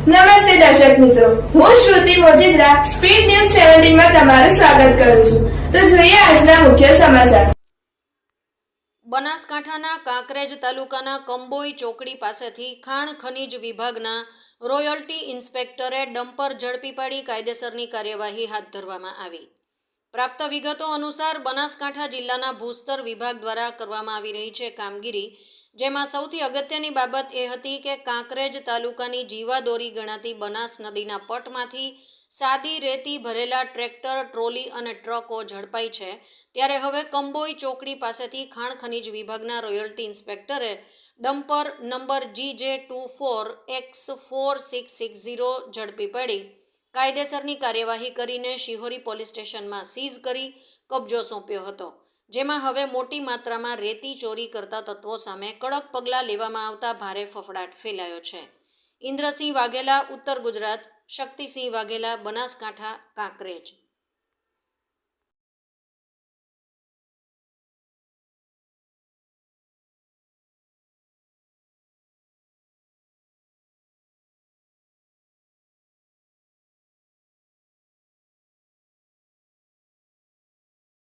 નમસ્તે દર્શક મિત્રો. હું શ્રુતિ મોજીદ્રા, સ્પીડ ન્યૂઝ સેવન્ટીનમાં તમારું સ્વાગત કરું છું. તો જોઈએ આજના મુખ્ય સમાચાર. બનાસકાંઠાના કાંકરેજ તાલુકાના કંબોઈ ચોકડી પાસેથી ખાણ ખનીજ વિભાગના રોયલ્ટી ઇન્સ્પેક્ટરે ડમ્પર ઝડપી પાડી કાયદેસરની કાર્યવાહી હાથ ધરવામાં આવી. પ્રાપ્ત વિગતો અનુસાર બનાસકાંઠા જિલ્લાના ભૂસ્તર વિભાગ દ્વારા કરવામાં આવી રહી છે કામગીરી જેમાં સૌથી અગત્યની બાબત એ હતી કે કાંકરેજ તાલુકાની જીવાદોરી ગણાતી બનાસ નદીના પટમાંથી સાદી રેતી ભરેલા ટ્રેક્ટર, ટ્રોલી અને ટ્રકો ઝડપાઈ છે. ત્યારે હવે કંબોઈ ચોકડી પાસેથી ખાણ ખનીજ વિભાગના royalty ઇન્સ્પેક્ટરે dumper number G J two four X four six six zero ઝડપી પડી. કાયદેસરની કાર્યવાહી કરીને શિહોરી પોલીસ સ્ટેશનમાં સીઝ કરી કબજો સોંપ્યો હતો. જેમાં હવે મોટી માત્રામાં રેતી ચોરી કરતા તત્વો સામે કડક પગલાં લેવામાં આવતા ભારે ફફડાટ ફેલાયો છે. ઇન્દ્રસિંહ વાઘેલા, ઉત્તર ગુજરાત, શક્તિસિંહ વાઘેલા, બનાસકાંઠા, કાંકરેજ.